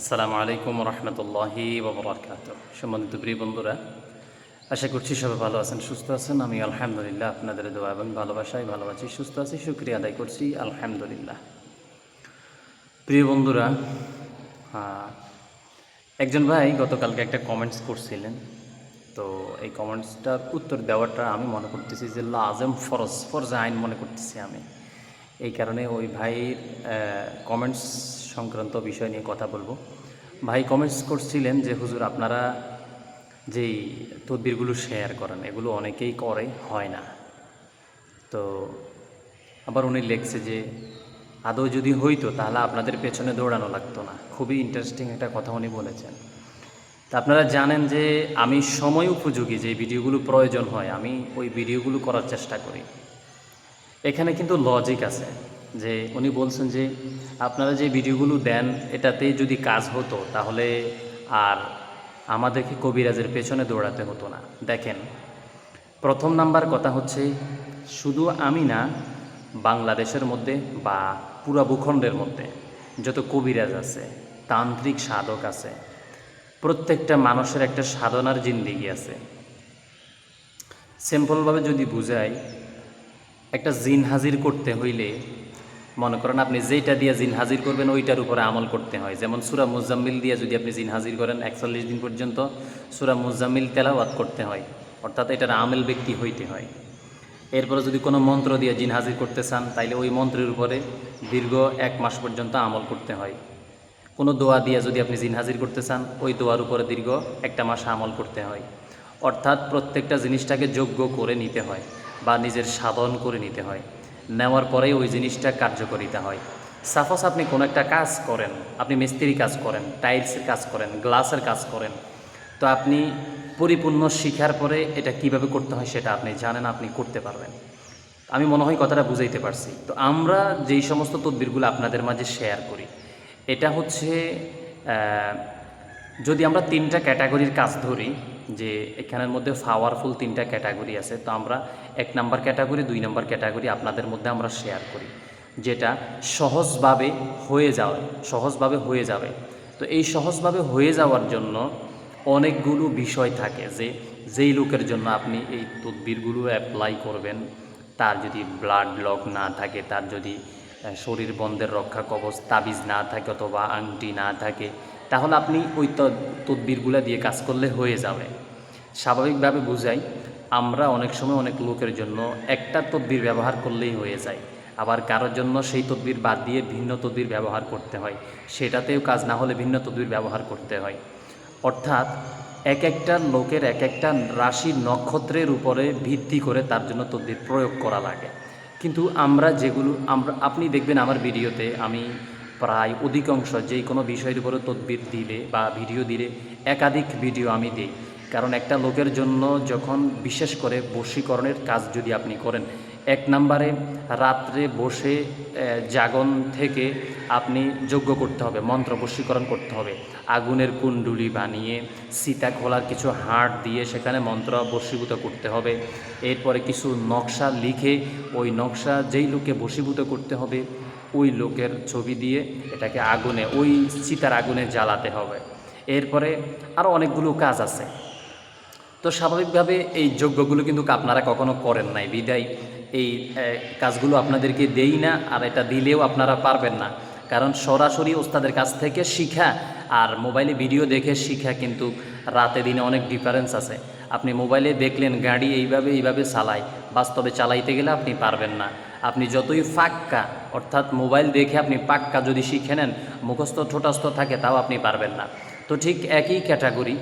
আসসালামু আলাইকুম রহমতুল্লাহি ওবরাকাত সম্মানিত প্রিয় বন্ধুরা, আশা করছি সবাই ভালো আছেন, সুস্থ আছেন। আমি আলহামদুলিল্লাহ আপনাদের দোয়া এবং ভালোবাসায় ভালো আছি, সুস্থ আছি, শুক্রিয়া আদায় করছি, আলহামদুলিল্লাহ। প্রিয় বন্ধুরা একজন ভাই গতকালকে একটা কমেন্টস করছিলেন। তো এই কমেন্টসটার উত্তর দেওয়াটা আমি মনে করতেছি যে লাজম ফরজ ফরজ আইন মনে করতেছি আমি। এই কারণে ওই ভাইয়ের কমেন্টস সংক্রান্ত বিষয় নিয়ে কথা বলব। ভাই কমেন্টস করছিলেন যে, হুজুর, আপনারা যেই তদবিরগুলো শেয়ার করেন, এগুলো অনেকেই করে, হয় না। তো আবার উনি লিখছে যে, আদৌ যদি হইতো, তাহলে আপনাদের পেছনে দৌড়ানো লাগতো না। খুবই ইন্টারেস্টিং একটা কথা উনি বলেছেন। তা আপনারা জানেন যে, আমি সময় উপযোগী যে ভিডিওগুলো প্রয়োজন হয়, আমি ওই ভিডিওগুলো করার চেষ্টা করি। এখানে কিন্তু লজিক আছে, যে উনি বলছেন যে আপনারা যে ভিডিওগুলো দেন এটাতে যদি কাজ হতো, তাহলে আর আমাদেরকে কবিরাজের পেছনে দৌড়াতে হতো না। দেখেন, প্রথম নাম্বার কথা হচ্ছে, শুধু আমি না, বাংলাদেশের মধ্যে বা পুরা ভূখণ্ডের মধ্যে যত কবিরাজ আছে, তান্ত্রিক সাধক আছে, প্রত্যেকটা মানুষের একটা সাধনার জিন্দিগি আছে। সিম্পলভাবে যদি বুঝাই একটা জিন হাজির করতে হইলে, মনে করেন আপনি যেটা দিয়ে জিন হাজির করবেন, ওইটার উপরে আমল করতে হয়। যেমন সুরা মুজাম্মিল দিয়ে যদি আপনি জিন হাজির করেন, একচল্লিশ দিন পর্যন্ত সুরা মুজাম্মিল তেলাওয়াত করতে হয়। অর্থাৎ এটার আমেল ব্যক্তি হইতে হয়। এরপরে যদি কোনো মন্ত্র দিয়ে জিন হাজির করতে চান, তাইলে ওই মন্ত্রের উপরে দীর্ঘ এক মাস পর্যন্ত আমল করতে হয়। কোনো দোয়া দিয়ে যদি আপনি জিন হাজির করতে চান, ওই দোয়ার উপরে দীর্ঘ একটা মাস আমল করতে হয়। অর্থাৎ প্রত্যেকটা জিনিসটাকে যোগ্য করে নিতে হয়। বা নিজের সাধন করে নিতে হয়। নেওয়ার পরেই ওই জিনিসটা কার্যকরিতা হয়। সাপোজ আপনি কোনো একটা কাজ করেন, আপনি মিস্ত্রি কাজ করেন, টাইলসের কাজ করেন, গ্লাসের কাজ করেন, তো আপনি পরিপূর্ণ শিখার পরে এটা কীভাবে করতে হয় সেটা আপনি জানেন, আপনি করতে পারবেন। আমি মনে হয় কথাটা বুঝাইতে পারছি। তো আমরা যেই সমস্ত তদবিরগুলো আপনাদের মাঝে শেয়ার করি, এটা হচ্ছে যদি আমরা তিনটা ক্যাটাগরির কাজ ধরি যে এখানের মধ্যে পাওয়ারফুল তিনটা ক্যাটাগরি আছে, তো আমরা এক নাম্বার ক্যাটাগরি দুই নাম্বার ক্যাটাগরি আপনাদের মধ্যে আমরা শেয়ার করি, যেটা সহজভাবে হয়ে যাবে সহজভাবে হয়ে যাবে। তো এই সহজভাবে হয়ে যাওয়ার জন্য অনেকগুলো বিষয় থাকে যে যেই লোকের জন্য আপনি এই তদবিরগুলো অ্যাপ্লাই করবেন, তার যদি ব্লাড লক না থাকে, তার যদি শরীর বন্ধের রক্ষা কবচ, তাবিজ না থাকে অথবা আংটি না থাকে, তাহলে আপনি ওই তদবিরগুলো দিয়ে কাজ করলে হয়ে যাবে। স্বাভাবিকভাবে বুঝাই, আমরা অনেক সময় অনেক লোকের জন্য একটা তদবির ব্যবহার করলেই হয়ে যায়। আবার কারোর জন্য সেই তদবির বাদ দিয়ে ভিন্ন তদবির ব্যবহার করতে হয়। সেটাতেও কাজ না হলে ভিন্ন তদবির ব্যবহার করতে হয়। অর্থাৎ, এক একটা লোকের এক একটা রাশি নক্ষত্রের উপরে ভিত্তি করে তার জন্য তদবির প্রয়োগ করা লাগে। কিন্তু আমরা যেগুলো, আমরা, আপনি দেখবেন আমার ভিডিওতে আমি প্রায় অধিকাংশ যে কোনো বিষয়ের উপরে তদবির দিলে বা ভিডিও দিলে একাধিক ভিডিও আমি দিই। কারণ একটা লোকের জন্য যখন বিশেষ করে বশীকরণের কাজ যদি আপনি করেন, এক নম্বরে রাত্রে বসে জাগন থেকে আপনি যজ্ঞ করতে হবে, মন্ত্র বশীকরণ করতে হবে। আগুনের কুণ্ডুলি বানিয়ে, সীতা খোলার কিছু হাড় দিয়ে সেখানে মন্ত্র বশীভূত করতে হবে। এরপরে কিছু নকশা লিখে, ওই নকশা যেই লোকে বশীভূত করতে হবে ওই লোকের ছবি দিয়ে এটাকে আগুনে, ওই চিতার আগুনে জ্বালাতে হবে। এরপরে আরও অনেকগুলো কাজ আছে। তো স্বাভাবিকভাবে এই যজ্ঞগুলো কিন্তু আপনারা কখনো করেন নাই। বিদায়, এই কাজগুলো আপনাদেরকে দেই না, আর এটা দিলেও আপনারা পারবেন না। কারণ সরাসরি ওস্তাদের কাছ থেকে শিখা, আর মোবাইলে ভিডিও দেখে শিখা কিন্তু রাতে দিনে অনেক ডিফারেন্স আছে। আপনি মোবাইলে দেখলেন, গাড়ি এইভাবে এইভাবে চালায় বাস্তবে চালাইতে গেলে আপনি পারবেন না। আপনি যতই ফাক্কা, অর্থাৎ মোবাইল দেখে আপনি পাক্কা যদি শিখে নেন, মুখস্থ ঠোঁটস্থ থাকে, তাও আপনি পারবেন না। তো ঠিক একই ক্যাটাগরি,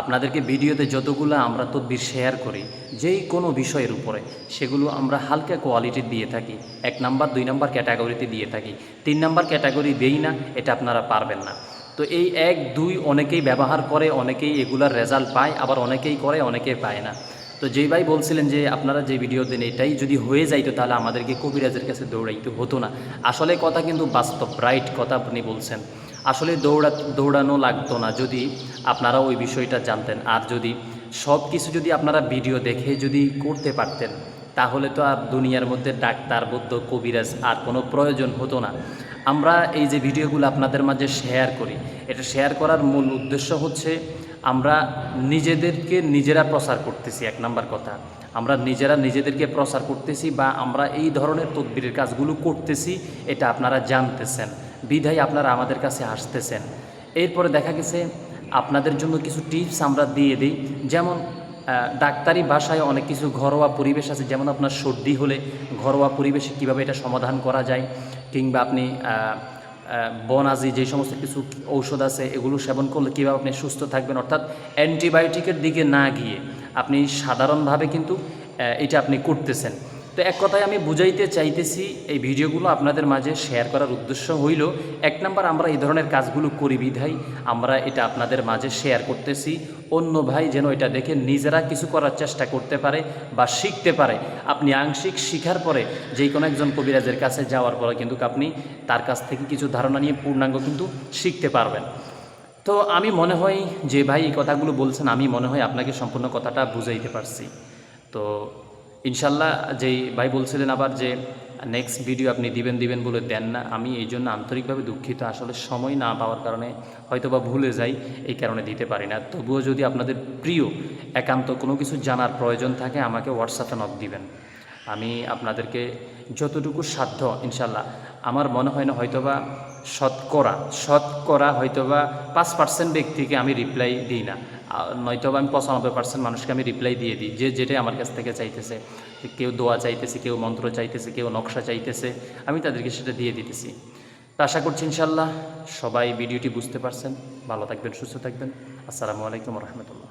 আপনাদেরকে ভিডিওতে যতগুলো আমরা তদবির শেয়ার করি, যেই কোনো বিষয়ের উপরে, সেগুলো আমরা হালকা কোয়ালিটির দিয়ে থাকি, এক নাম্বার, দুই নাম্বার ক্যাটাগরিতে দিয়ে থাকি। তিন নাম্বার ক্যাটাগরি দেই না, এটা আপনারা পারবেন না। তো এই এক, দুই অনেকেই ব্যবহার করে, অনেকেই এগুলার রেজাল্ট পায়, আবার অনেকেই করে, অনেকেই পায় না। তো যেই ভাই বলছিলেন যে আপনারা যে ভিডিও দেন, এটাই যদি হয়ে যাইতো তাহলে আমাদেরকে কবিরাজের কাছে দৌড়াইতে হতো না। আসলে কথা কিন্তু বাস্তব রাইট কথা আপনি বলছেন। আসলে দৌড়া, দৌড়ানো লাগতো না যদি আপনারা ওই বিষয়টা জানতেন। আর যদি সব কিছু যদি আপনারা ভিডিও দেখে যদি করতে পারতেন, তাহলে তো আর দুনিয়ার মধ্যে ডাক্তার, বৌদ্ধ, কবিরাজ আর কোনো প্রয়োজন হতো না। আমরা এই যে ভিডিওগুলো আপনাদের মাঝে শেয়ার করি, এটা শেয়ার করার মূল উদ্দেশ্য হচ্ছে আমরা নিজেদেরকে নিজেরা প্রচার করতেছি, এক নাম্বার কথা। আমরা নিজেরা নিজেদেরকে প্রচার করতেছি বা আমরা এই ধরনের তদবিরের কাজগুলো করতেছি, এটা আপনারা জানতেছেন। বিধায় আপনারা আমাদের কাছে আসতেছেন। এরপরে দেখা গেছে, আপনাদের জন্য কিছু টিপস আমরা দিয়ে দিই। যেমন ডাক্তারি ভাষায় অনেক কিছু ঘরোয়া পরিবেশ আছে, যেমন আপনার সর্দি হলে ঘরোয়া পরিবেশে কীভাবে এটা সমাধান করা যায়, কিংবা আপনি বনাজি যে সমস্ত কিছু ঔষধ আছে, এগুলো সেবন করলে কীভাবে আপনি সুস্থ থাকবেন? অর্থাৎ অ্যান্টিবায়োটিকের দিকে না গিয়ে আপনি সাধারণভাবে কিন্তু এটা আপনি করতেছেন। তো এক কথায় আমি বুঝাইতে চাইতেছি, এই ভিডিওগুলো আপনাদের মাঝে শেয়ার করার উদ্দেশ্য হইল, এক নাম্বার আমরা এই ধরনের কাজগুলো করি বিধাই আমরা এটা আপনাদের মাঝে শেয়ার করতেছি। অন্য ভাই যেন এটা দেখে নিজেরা কিছু করার চেষ্টা করতে পারে বা শিখতে পারে। আপনি আংশিক শিখার পরে যে কোনো একজন কবিরাজের কাছে যাওয়ার পরে কিন্তু আপনি তার কাছ থেকে কিছু ধারণা নিয়ে পূর্ণাঙ্গ কিন্তু শিখতে পারবেন। তো আমি মনে হয় যে ভাই এই কথাগুলো বলছেন, আমি মনে হয় আপনাকে সম্পূর্ণ কথাটা বুঝাইতে পারছি। তো ইনশাল্লাহ যেই ভাই বলছিলেন আবার যে নেক্সট ভিডিও আপনি দিবেন দিবেন বলে দেন না। আমি এই জন্য আন্তরিকভাবে দুঃখিত। আসলে সময় না পাওয়ার কারণে হয়তো বা ভুলে যাই, এই কারণে দিতে পারি না। তবুও যদি আপনাদের প্রিয়, একান্ত কোনো কিছু জানার প্রয়োজন থাকে, আমাকে হোয়াটসঅ্যাপে নক দিবেন। আমি আপনাদেরকে যতটুকু সাধ্য ইনশাল্লাহ আমার মনে হয় না, হয়তোবা শতকরা শতকরা হয়তোবা পাঁচ পার্সেন্ট ব্যক্তিকে আমি রিপ্লাই দিই না। নয়তোবা আমি পঁচানব্বই পার্সেন্ট মানুষকে আমি রিপ্লাই দিয়ে দিই। যে যেটাই আমার কাছ থেকে চাইতেছে কেউ দোয়া চাইতেছে, কেউ মন্ত্র চাইতেছে, কেউ নকশা চাইতেছে, আমি তাদেরকে সেটা দিয়ে দিতেছি। তা আশা করছি ইনশাল্লাহ সবাই ভিডিওটি বুঝতে পারছেন। ভালো থাকবেন, সুস্থ থাকবেন। আসসালামু আলাইকুম রহমতুল্লাহ।